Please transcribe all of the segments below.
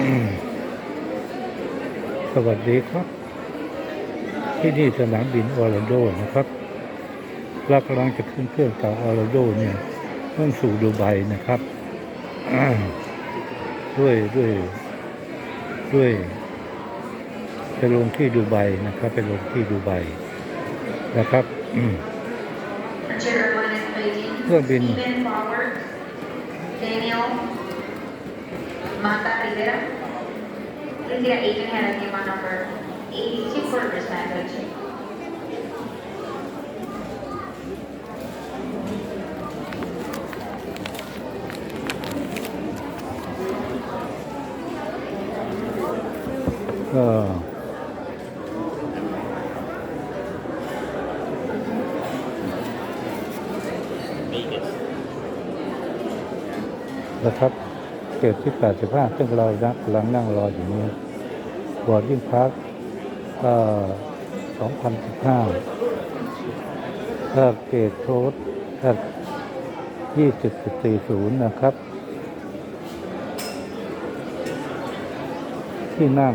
อืมสวัสดีครับ ที่นี่สนามบินออร์แลนโดนะครับเรากำลังจะขึ้นเครื่องจากออร์แลนโดเนี่ยมุ่งสู่ดูไบนะครับอ่าด้วยด้วยด้วยไปลงที่ดูไบนะครับไปลงที่ดูไบนะครับอืม Chair one is Beijing. เครื่องบิน Stephen Forward. Daniel Mata Rivera. Rivera agent had a HMA number 82 for percentage. Oh. Uh. Vegas. Let's นะครับเกิดที่85ซึ่งเรากำลังนั่งรออยู่นี้บอร์ดยิ่งพักเอ่อ2015ถ้าเกตโทษถ้า20.40นย์นะครับ ที่นั่ง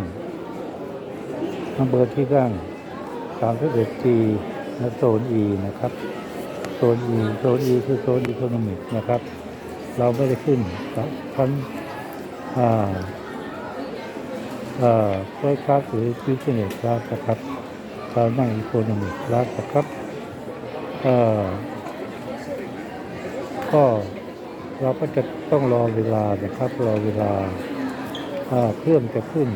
นัเบอร์ที่นั่ง31 G และโซน E นะครับ โซน E โซน E คือโซนอีโคโนมิกนะครับ เราไม่ได้ขึ้นชั้นอ่าอ่าเฟิร์สคลาสหรือบิสเนสคลาสนะครับเรานั่งอีโคโนมิกคลาสนะครับเอ่อก็เราก็จะต้องรอเวลานะครับ รอเวลาอ่าเครื่องจะขึ้น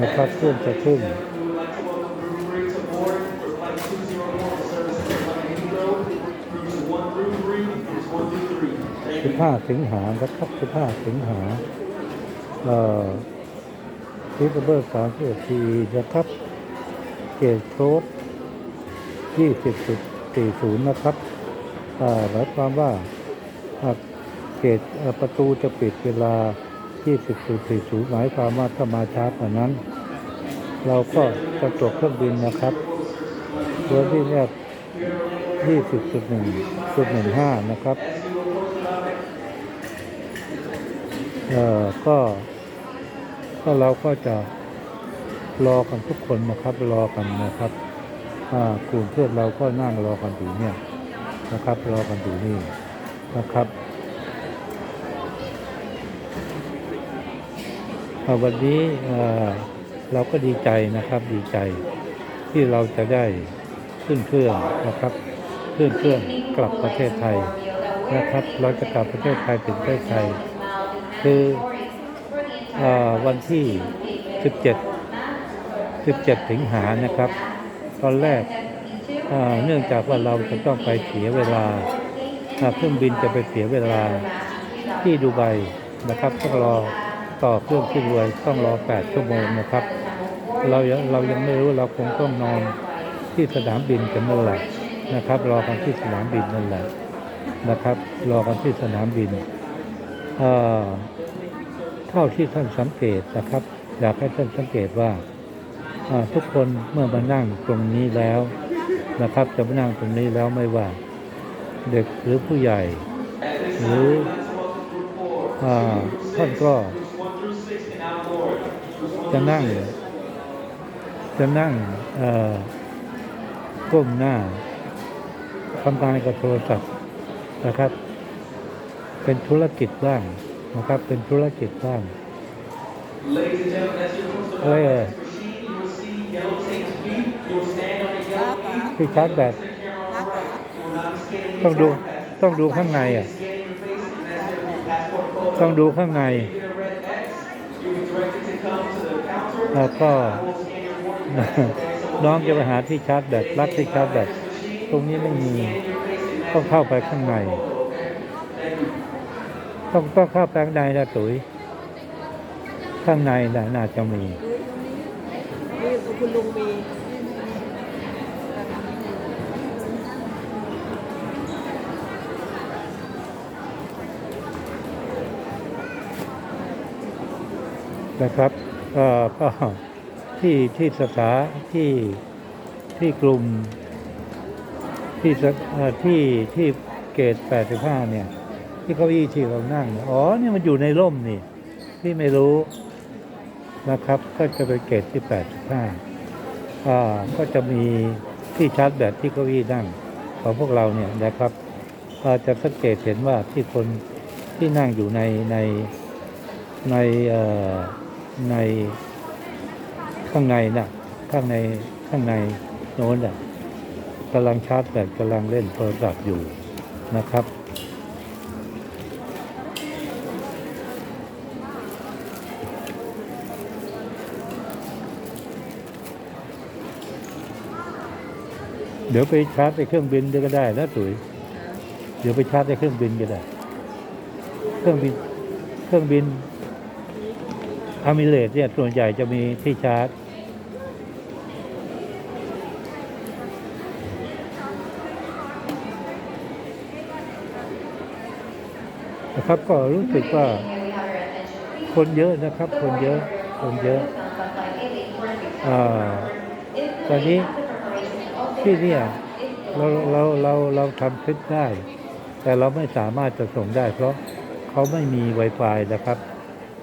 นะครับเครื่องจะขึ้น 15 สิงหานะครับ 15 สิงหาเอ่อทิปเบอร์31ทีนะครับ เกตโค้ด20.40นย์นะครับอ่าหมายความว่าเกตประตูจะปิดเวลา 20.40 หมายความว่าถ้ามาช้ากว่านั้น เราก็จะตกเครื่องบินนะครับตัวที่แรก20.1.15 นะครับ เอ่อก็ก็เราก็จะรอกันทุกคนนะครับ รอกันนะครับอ่ากลุ่มเพื่อนเราก็นั่งรอกันอยู่เนี่ยนะครับ รอกันอยู่นี่นะครับอ่าวันนี้เอ่อเราก็ดีใจนะครับดีใจที่เราจะได้ขึ้นเครื่องนะครับขึ้นเครื่องกลับประเทศไทยนะครับ เราจะกลับประเทศไทยถึงประเทศไทย คืออวันที่ 17 17 สิงหานะครับ ตอนแรกเนื่องจากว่าเราจะต้องไปเสียเวลาเครื่องบินจะไปเสียเวลาที่ดูไบนะครับต้องรอต่อเครื่องที่รวยต้องรอ 8 ชั่วโมงนะครับ เราเรายังไม่รู้เราคงต้องนอนที่สนามบินกันนั่นแหละนะครับ รอกันที่สนามบินนั่นแหละนะครับ รอกันที่สนามบิน เท่าที่ท่านสังเกตนะครับ อยากให้ท่านสังเกตว่าทุกคนเมื่อมานั่งตรงนี้แล้วนะครับ จะมานั่งตรงนี้แล้วไม่ว่า เด็กหรือผู้ใหญ่ หรือท่านก็จะนั่ง จะนั่งก้มหน้าทำงานกับโทรศัพท์นะครับ เป็นธุรกิจบ้างนะครับ เป็นธุรกิจบ้าง Ladies and gentlemen, as you approach the เอ้ย machine, you will see yellow tape speed. You will stand on the yellow tape. ที่ชาร์จแบต The camera on the right. You will not be scanning ต้องดู these passes. ต้องดูข้างในอะ Scanning your face and that's your passport photo. ต้องดูข้างใน If you get a red X, you'll be directed to come to the counter. แล้วก็ I will scan your boarding pass. Okay, so น้องจะไปหาที่ชาร์จแบตรัดที่ชาร์จแบตตรงนี้ไม่มี ต้องเข้าไปข้างใน ต้องต้องเข้าไปข้างในนะตุ๋ยข้างในน่ะน่าจะมีนี่คุณลุงมีนะครับเอ่อก็ที่ที่สถาที่ที่กลุ่มที่สเอ่อที่ที่เกต85เนี่ย ที่เก้าอี้ที่เรานั่ง อ๋อ นี่มันอยู่ในร่มนี่ ที่ไม่รู้นะครับ ก็จะเป็นเกรดที่แปดสิบห้าอ่าก็จะมีที่ชาร์จแบตที่เก้าอี้นั่งของพวกเราเนี่ยนะครับอาจะสังเกตเห็นว่าที่คนที่นั่งอยู่ในในในในข้างในน่ะข้างในข้างในโน้นน่ะกำลังชาร์จแบตกำลังเล่นโทรศัพท์อยู่นะครับ เดี๋ยวไปชาร์จในเครื่องบินด้วยก็ได้นะตุ๋ยเดี๋ยวไปชาร์จในเครื่องบินก็ได้ เครื่องบิน เครื่องบินอามิเลตเนี่ยส่วนใหญ่จะมีที่ชาร์จ นะครับก็รู้สึกว่า Here we have your attention. คนเยอะนะครับ คนเยอะ คนเยอะ อ่า ตอนนี้ ที่เนี่ยเราเราเราเราทำคลิปได้ แต่เราไม่สามารถจะส่งได้ เพราะเขาไม่มี Wi-Fi นะครับ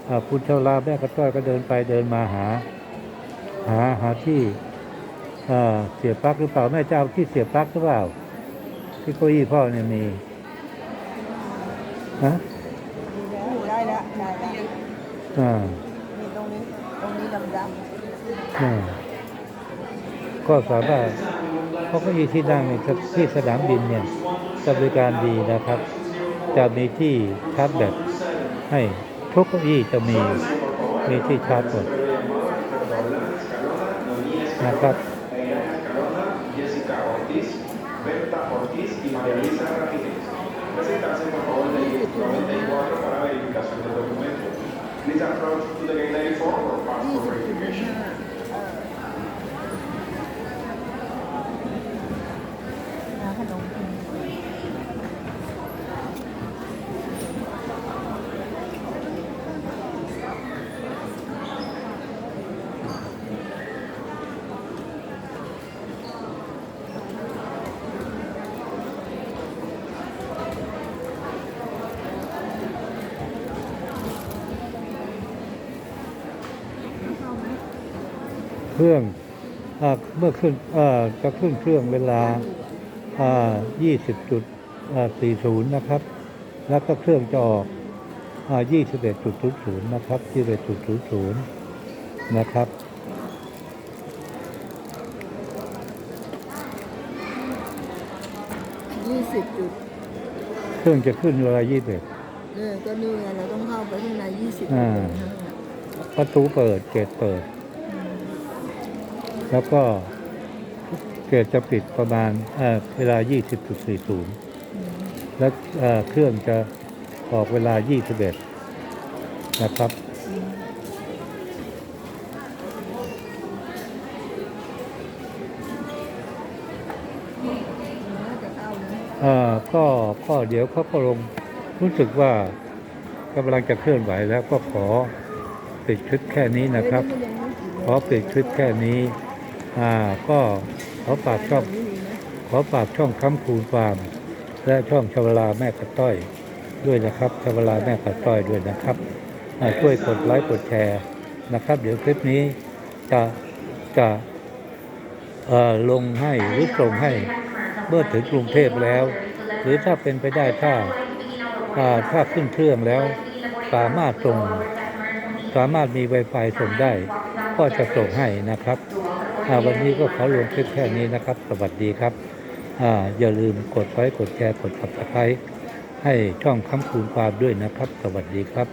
อ่าคุณเทาราแม่กระต้อยก็เดินไปเดินมาหา หาหาที่อ่าเสียบปลั๊กหรือเปล่าแม่เจ้าที่เสียบปลั๊กหรือเปล่า ที่เก้าอี้พ่อเนี่ยมีฮะได้แล้วได้แล้วอ่ามีตรงนี้ตรงนี้ดำอ่าก็สามารถ เพราก็มีที่นั่งในที่สนามบินเนี่ยบริการดีนะครับ จะมีที่ชาร์จแบตให้ทุกเก้าอี้จะมีมีที่ชาร์จแบตนะครับ เครื่องอาเมื่อขึ้นอ่าจะขึ้นเครื่องเวลาอ่า20จุดอ่า40 นะครับ แล้วก็เครื่องจะออกอ่า21.00 นะครับ 21.00 นะครับยี่สิบจุดเครื่องจะขึ้นเวลา21เนี่ยก็นี่ไงเราต้องเข้าไปข้างในยี่สิบอ่าประตูเปิดเกตเปิด แล้วก็เกตจะปิดประมาณเเวลา 20.40 แล้วเเครื่องจะออกเวลา 21 นะครับน่าจะเข้านะเอ่อก็ก็เดี๋ยวเขาก็ลงรู้สึกว่ากำลังจะเคลื่อนไหวแล้วก็ขอปิดคลิปแค่นี้นะครับ ขอปิดคลิปแค่นี้ อ่าก็ขอฝากช่องขอฝากช่องค้ำคูณฟาร์มและช่องชวลาแม่กระต้อยด้วยนะครับชวลาแม่กระต้อยด้วยนะครับช่วยกดไลค์กดแชร์นะครับ เดี๋ยวคลิปนี้จะจะเออลงให้หรือส่งให้เมื่อถึงกรุงเทพแล้ว หรือถ้าเป็นไปได้ถ้าถ้าขึ้นเครื่องแล้ว สามารถส่ง สามารถมี Wi-Fi ส่งได้ ก็จะส่งให้นะครับ วันนี้ก็ขอลงคลิปแค่นี้นะครับ สวัสดีครับอ่าอย่าลืมกดไลค์กดแชร์กด subscribe ให้ช่องคำคูณความด้วยนะครับ สวัสดีครับ